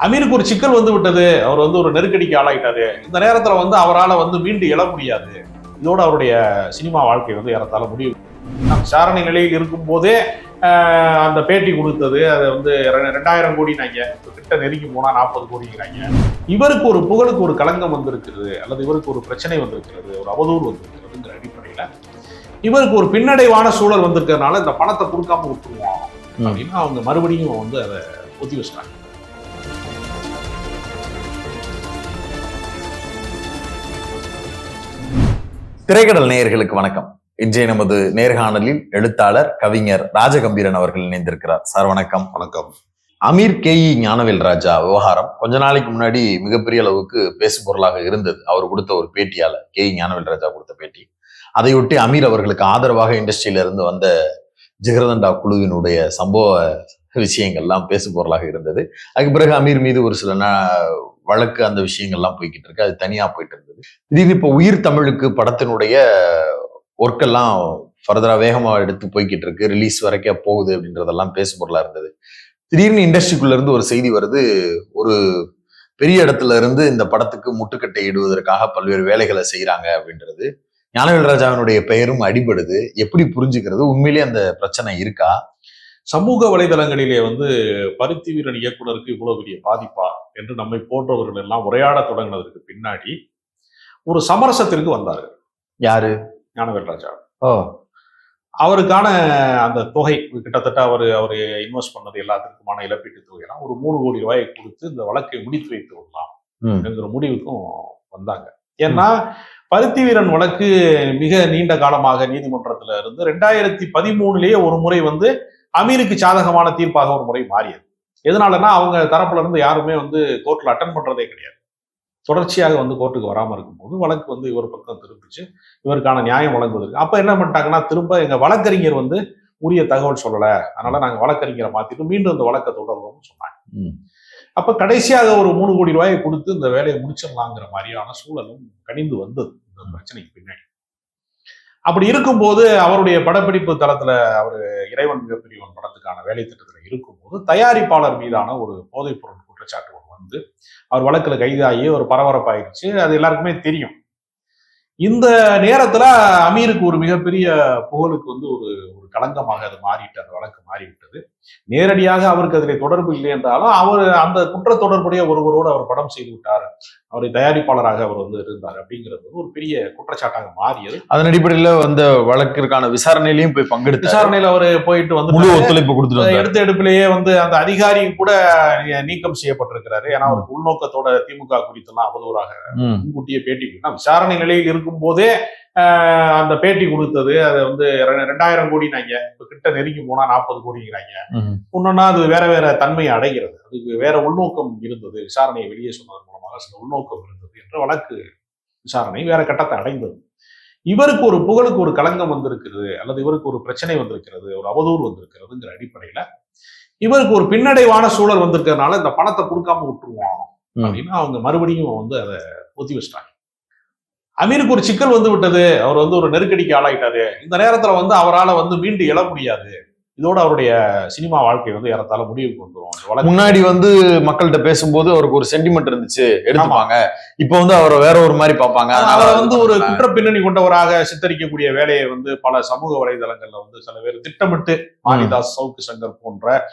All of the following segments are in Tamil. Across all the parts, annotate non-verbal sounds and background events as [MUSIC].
அமீருக்கு ஒரு சிக்கல் வந்து விட்டது. அவர் வந்து ஒரு நெருக்கடிக்கு ஆளாயிட்டாரு. இந்த நேரத்துல வந்து அவரால் வந்து மீண்டு எழ முடியாது. இதோட அவருடைய சினிமா வாழ்க்கை வந்து ஏறத்தாழ முடிவு. விசாரணை நிலையில் இருக்கும் போதே ஆஹ், அந்த பேட்டி கொடுத்தது. அது வந்து ரெண்டாயிரம் கோடினாங்க. இப்ப கிட்ட நெருங்கி போனா நாற்பது கோடிங்கிறாங்க. இவருக்கு ஒரு புகழுக்கு ஒரு களங்கம் வந்திருக்கிறது அல்லது இவருக்கு ஒரு பிரச்சனை வந்திருக்கிறது ஒரு அவதூறு வந்திருக்கிறதுங்கிற அடிப்படையில இவருக்கு ஒரு பின்னடைவான சூழல் வந்திருக்கிறதுனால இந்த பணத்தை கொடுக்காம விட்டுருவோம். அப்படின்னு அவங்க மறுபடியும் வந்து அதை ஒத்தி வச்சிட்டாங்க. திரைக்கடல் நேயர்களுக்கு வணக்கம். இன்றைய நமது நேர்காணலில் எழுத்தாளர் கவிஞர் ராஜகம்பீரன் அவர்கள் இணைந்திருக்கிறார். சார் வணக்கம். வணக்கம். அமீர் கே இ ஞானவேல் ராஜா விவகாரம் கொஞ்ச நாளைக்கு முன்னாடி மிகப்பெரிய அளவுக்கு பேசு பொருளாக இருந்தது. அவர் கொடுத்த ஒரு பேட்டியால கே இ ஞானவேல் ராஜா கொடுத்த பேட்டி. அதையொட்டி அமீர் அவர்களுக்கு ஆதரவாக இண்டஸ்ட்ரியில இருந்து வந்த ஜிகர்தண்டா குழுவினுடைய சம்பவ விஷயங்கள்லாம் பேசு பொருளாக இருந்தது. அதுக்கு பிறகு அமீர் மீது ஒரு சில வழக்கு அந்த விஷயங்கள்லாம் போய்கிட்டு இருக்கு அது தனியா போயிட்டு இருந்தது திடீர்னு இப்போ உயிர் தமிழுக்கு படத்தினுடைய ஒர்க்கெல்லாம் ஃபர்தரா வேகமா எடுத்து போய்கிட்டு இருக்கு ரிலீஸ் வரைக்கும் போகுது அப்படின்றதெல்லாம் பேசு பொருளா இருந்தது. திடீர்னு இண்டஸ்ட்ரிக்குள்ள இருந்து ஒரு செய்தி வருது. ஒரு பெரிய இடத்துல இருந்து இந்த படத்துக்கு முட்டுக்கட்டை இடுவதற்காக பல்வேறு வேலைகளை செய்யறாங்க அப்படின்றது. ஞானவேல் ராஜாவினுடைய பெயரும் அடிபடுது. எப்படி புரிஞ்சுக்கிறது? உண்மையிலேயே அந்த பிரச்சனை இருக்கா? சமூக வலைதளங்களிலே வந்து பருத்தி வீரன் இயக்குனருக்கு இவ்வளவு பெரிய பாதிப்பா என்று நம்மை போன்றவர்கள் எல்லாம் உரையாட தொடங்கினதற்கு பின்னாடி ஒரு சமரசத்திற்கு வந்தார்கள். யாரு? ஞானவேல் ராஜா. ஓ. அவருக்கான அந்த தொகை கிட்டத்தட்ட அவர் அவர் இன்வெஸ்ட் பண்ணது எல்லாத்திற்குமான இழப்பீட்டு தொகையெல்லாம் ஒரு மூணு கோடி ரூபாயை கொடுத்து இந்த வழக்கை முடித்து வைத்து விடலாம் என்கிற முடிவுக்கும் வந்தாங்க. ஏன்னா பருத்தி வீரன் வழக்கு மிக நீண்ட காலமாக நீதிமன்றத்துல இருந்து ரெண்டாயிரத்தி பதிமூணுலயே ஒரு முறை வந்து அமீருக்கு சாதகமான தீர்ப்பாக ஒரு முறை மாறியது. எதனாலன்னா அவங்க தரப்புல இருந்து யாருமே வந்து கோர்ட்ல அட்டன் பண்றதே கிடையாது. தொடர்ச்சியாக வந்து கோர்ட்டுக்கு வராம இருக்கும்போது வழக்கு வந்து இவர் பக்கம் திரும்பிச்சு இவருக்கான நியாயம் வழங்குவதற்கு. அப்ப என்ன பண்ணிட்டாங்கன்னா திரும்ப எங்க வழக்கறிஞர் வந்து உரிய தகவல் சொல்லல. அதனால நாங்க வழக்கறிஞரை மாத்திட்டு மீண்டும் இந்த வழக்கை தொடர்வோம்னு சொன்னாங்க. அப்ப கடைசியாக ஒரு மூணு கோடி ரூபாயை கொடுத்து இந்த வேலையை முடிச்சிடலாங்கிற மாதிரியான சூழலும் கனிந்து வந்தது. இந்த பிரச்சனைக்கு பின்னாடி. அப்படி இருக்கும்போது அவருடைய படப்பிடிப்பு தளத்துல அவர் இறைவன் மிகப்பெரியவன் படத்துக்கான வேலை திட்டத்துல இருக்கும்போது தயாரிப்பாளர் மீதான ஒரு போதைப் பொருள் குற்றச்சாட்டு வந்து அவர் வழக்குல கைதாகி ஒரு பரபரப்பாயிருச்சு. அது எல்லாருக்குமே தெரியும். இந்த நேரத்துல அமீருக்கு ஒரு மிகப்பெரிய புகழுக்கு வந்து ஒரு களங்கமாக அது மாறிட்டு அந்த வழக்கு மாறிவிட்டது. நேரடியாக அவருக்கு அதில் தொடர்பு இல்லை என்றாலும் அவர் அந்த குற்ற தொடர்புடைய ஒருவரோடு அவர் படம் செய்து விட்டார். அவரை தயாரிப்பாளராக அவர் வந்து இருந்தார் அப்படிங்கிறது ஒரு பெரிய குற்றச்சாட்டாக மாறியது. அதன் அடிப்படையில வந்த வழக்கிற்கான விசாரணையிலையும் போய் பங்கெடுத்து விசாரணையில அவர் போயிட்டு வந்து முழு ஒத்துழைப்பு கொடுத்துட்டு எடுத்த எடுப்பிலேயே வந்து அந்த அதிகாரி கூட நீக்கம் செய்யப்பட்டிருக்கிறாரு. ஏன்னா அவருக்கு உள்நோக்கத்தோட திமுக குறித்தெல்லாம் அவதூறாக முன்கூட்டியே பேட்டி விசாரணை நிலையில் இருக்கும் போதே அந்த பேட்டி கொடுத்தது அது வந்து ரெண்டாயிரம் கோடினாங்க. இப்ப கிட்ட நெருங்கி போனா நாற்பது கோடிங்கிறாங்க. இன்னொன்னா அது வேற வேற தன்மையை அடைகிறது. அதுக்கு வேற உள்நோக்கம் இருந்தது. விசாரணையை வெளியே சொன்னதன் மூலமாக சில உள்நோக்கம் இருந்தது என்ற வழக்கு விசாரணை வேற கட்டத்தை அடைந்தது. இவருக்கு ஒரு புகழுக்கு ஒரு களங்கம் வந்திருக்கிறது அல்லது இவருக்கு ஒரு பிரச்சனை வந்திருக்கிறது ஒரு அவதூறு வந்திருக்கிறதுங்கிற அடிப்படையில இவருக்கு ஒரு பின்னடைவான சூழல் வந்திருக்கிறதுனால இந்த பணத்தை கொடுக்காம விட்டுருவோம். அப்படின்னு அவங்க மறுபடியும் வந்து அதை ஒத்தி வச்சிட்டாங்க. அமீருக்கு ஒரு சிக்கல் வந்து விட்டது அவர் வந்து ஒரு நெருக்கடிக்கு ஆளாயிட்டாரு. இந்த நேரத்துல வந்து அவரால் வந்து மீண்டு எழ முடியாது. இதோட அவருடைய சினிமா வாழ்க்கை வந்து ஏறத்தாழ முடிவுக்கு வழக்கு- முன்னாடி வந்து மக்கள்கிட்ட பேசும்போது அவருக்கு ஒரு சென்டிமெண்ட் இருந்துச்சு. எடுத்துப்பாங்க. இப்ப வந்து அவரை வேற ஒரு மாதிரி பார்ப்பாங்க. அவரை வந்து ஒரு. குற்ற பின்னணி கொண்டவராக சித்தரிக்கக்கூடிய வேலையை வந்து பல சமூக வலைதளங்கள்ல வந்து சில பேர் திட்டமிட்டு மாரிதாஸ் சவுக்கு சங்கர் போன்ற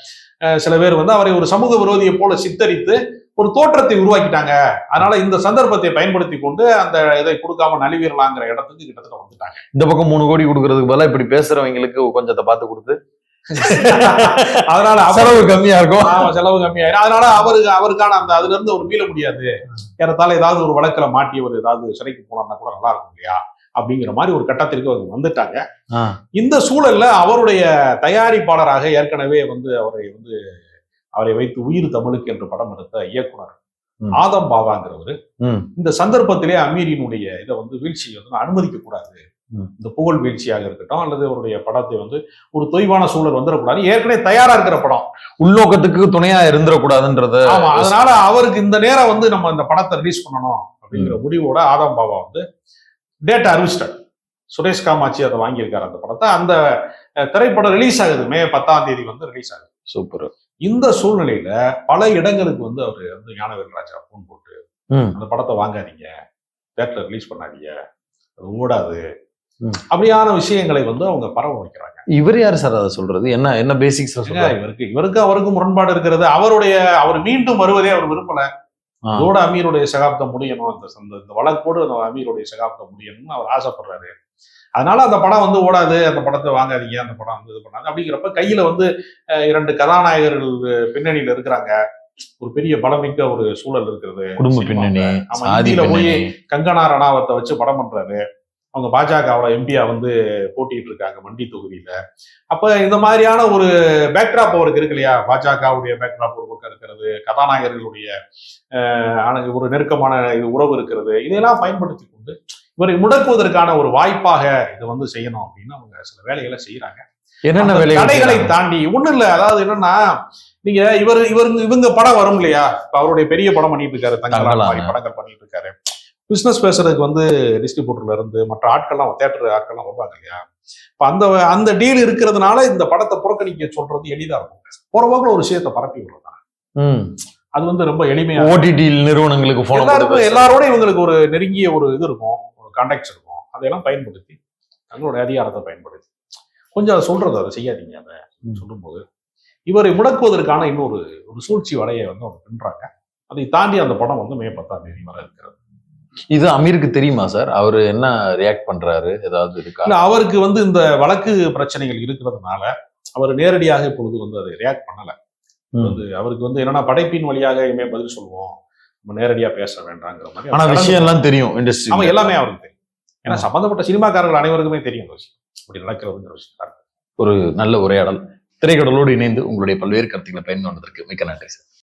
சில பேர் வந்து அவரை ஒரு சமூக விரோதியை போல சித்தரித்து ஒரு தோற்றத்தை உருவாக்கிட்டாங்க. அதனால இந்த சந்தர்ப்பத்தை பயன்படுத்தி கொண்டு அந்த இதை கொடுக்காம நலிவிரலாங்கிற இடத்துக்கு கிட்டத்தட்ட வந்துட்டாங்க. இந்த பக்கம் மூணு கோடி கொடுக்கறதுக்கு பதிலா இப்படி பேசுறவங்களுக்கு கொஞ்சத்தை பார்த்து கொடுத்து [LAUGHS] அதனால செலவு கம்மியா இருக்கும் ஆமா, செலவு கம்மியாயிரும் அதனால அவருக்கு அவருக்கான அந்த அதுல இருந்து அவர் மீள முடியாது ஏறத்தாழ ஏதாவது ஒரு வழக்குல மாட்டி அவர் ஏதாவது சிறைக்கு போனார்னா கூட நல்லா இருக்கும் இல்லையா அப்படிங்கிற மாதிரி ஒரு கட்டத்திற்கு அவங்க வந்துட்டாங்க. இந்த சூழல்ல அவருடைய தயாரிப்பாளராக ஏற்கனவே வந்து அவரை வந்து அவரை வைத்து உயிர் தமிழுக்கு என்று படம் எடுத்த இயக்குனர். ஆதம் பாபாங்கிறவர். இந்த சந்தர்ப்பத்திலே அமீரினுடைய இதை வந்து வீழ்ச்சியை வந்து அனுமதிக்க கூடாது. இந்த புகழ் வீழ்ச்சியாக இருக்கட்டும் அல்லது அவருடைய படத்தை வந்து ஒரு தொய்வான சூழல் வந்துடக்கூடாது. ஏற்கனவே தயாரா இருக்கிற படம். உள்நோக்கத்துக்கு துணையா இருந்துடக்கூடாதுன்றத ஆமா அதனால அவருக்கு இந்த நேரம் வந்து நம்ம இந்த படத்தை ரிலீஸ் பண்ணணும் அப்படிங்கிற முடிவோட ஆதம் பாபா வந்து டேட்டை அறிவிச்சிட்டார். சுரேஷ் காமாட்சி அதை வாங்கியிருக்காரு அந்த படத்தை. அந்த திரைப்படம் ரிலீஸ் ஆகுது. மே பத்தாம் தேதி வந்து ரிலீஸ் ஆகுது. சூப்பர். இந்த சூழ்நிலையில பல இடங்களுக்கு வந்து அவர் வந்து ஞானவேல் ராஜா போன் போட்டு. அந்த படத்தை வாங்காதீங்க. தேட்டர்ல ரிலீஸ் பண்ணாதீங்க. அது ஓடாது. அப்படியான விஷயங்களை வந்து அவங்க பரவ வைக்கிறாங்க. இவர் யார் சார் அதை சொல்றது? என்ன என்ன பேசிக்ஸ் இவருக்கு இவருக்கு அவருக்கும் முரண்பாடு இருக்கிறது. அவருடைய அவர் மீண்டும் வருவதே அவர் விரும்பல. ஆ. இதோட அமீருடைய சகாப்தம் முடியணும். அந்த இந்த வழக்கோடு அந்த அமீருடைய சகாப்தம் முடியணும்னு அவர் ஆசைப்படுறாரு. அதனால அந்த படம் வந்து ஓடாது. அந்த படத்தை வாங்காதீங்க. அந்த படம் வந்து இது பண்ணாது. அப்படிங்கிறப்ப கையில வந்து இரண்டு கதாநாயகர்கள் பின்னணியில இருக்கிறாங்க. ஒரு பெரிய பலமிக்க ஒரு சூழல் இருக்கிறது. குடும்ப. பின்னணி ஆமா, இந்தியில போய் கங்கனா ரணாவத்தை வச்சு படம் பண்றாரு. அவங்க பாஜகவோட எம்பியா வந்து போட்டிட்டு இருக்காங்க மண்டி தொகுதியில. அப்ப இந்த மாதிரியான ஒரு பேக்ராப் அவருக்கு இருக்கு இல்லையா? பாஜகவுடைய பேக்ராப் ஒரு பக்கம் இருக்கிறது கதாநாயகர்களுடைய ஒரு நெருக்கமான இது உறவு இருக்கிறது. இதையெல்லாம் பயன்படுத்தி கொண்டு இவரை முடக்குவதற்கான ஒரு வாய்ப்பாக இதை வந்து செய்யணும் அப்படின்னு அவங்க சில வேலைகளை செய்யறாங்க என்னென்ன தடைகளை? தாண்டி ஒண்ணும் இல்ல. அதாவது என்னன்னா நீங்க இவர் இவர் இவங்க படம் வரும் இல்லையா? இப்ப அவருடைய பெரிய படம் பண்ணிட்டு இருக்காரு. மாதிரி படங்கள் பண்ணிட்டு இருக்காரு. பிசினஸ் பேசுறதுக்கு வந்து டிஸ்ட்ரிபியூட்டர்ல இருந்து மற்ற ஆட்கள்லாம் தேட்டர் ஆட்கள்லாம் வருவாங்க இல்லையா? இப்ப அந்த அந்த டீல் இருக்கிறதுனால இந்த படத்தை புறக்கணிக்க சொல்றது எளிதா இருக்கும். போற போக்குல ஒரு விஷயத்தை பரப்பி விடுறதா. அது வந்து ரொம்ப எளிமையா ஓடிடி நிறுவனங்களுக்கு எல்லாருக்கும் எல்லாரோட இவங்களுக்கு ஒரு நெருங்கிய ஒரு இது இருக்கும் ஒரு கான்டாக்ட்ஸ் இருக்கும். அதையெல்லாம் பயன்படுத்தி தங்களுடைய அதிகாரத்தை பயன்படுத்தி. கொஞ்சம் அதை சொல்றது அதை செய்யாதீங்க அதை. சொல்லும்போது. இவரை முடக்குவதற்கான இன்னொரு ஒரு சூழ்ச்சி வலையை வந்து அவங்க பின்றாங்க அதை தாண்டி அந்த படம் வந்து மே பத்தாம் தேதி வர இருக்கிறது. இது அமீருக்கு தெரியுமா சார்? அவரு என்ன ரியாக்ட் பண்றாரு? ஏதாவது இருக்கா அவருக்கு வந்து இந்த வழக்கு பிரச்சனைகள் இருக்கிறதுனால அவர் நேரடியாக இப்பொழுது வந்து அதை ரியாக்ட் பண்ணல. வந்து அவருக்கு வந்து என்னன்னா படைப்பின் வழியாக இனிமே பதில் சொல்லுவோம். நம்ம நேரடியா பேச வேண்டாங்கிற மாதிரி ஆனா விஷயம் எல்லாம் தெரியும் இண்டஸ்ட்ரி எல்லாமே அவருக்கு தெரியும். ஏன்னா சம்பந்தப்பட்ட சினிமாக்காரர்கள் அனைவருக்குமே தெரியும் இந்த விஷயம். இப்படி நடக்கிறதுங்கிற விஷயம் ஒரு நல்ல உரையாடல். திரைக்கடலோடு இணைந்து உங்களுடைய பல்வேறு கருத்துக்களை பயந்து கொண்டதற்கு மிக்க நன்றி சார்.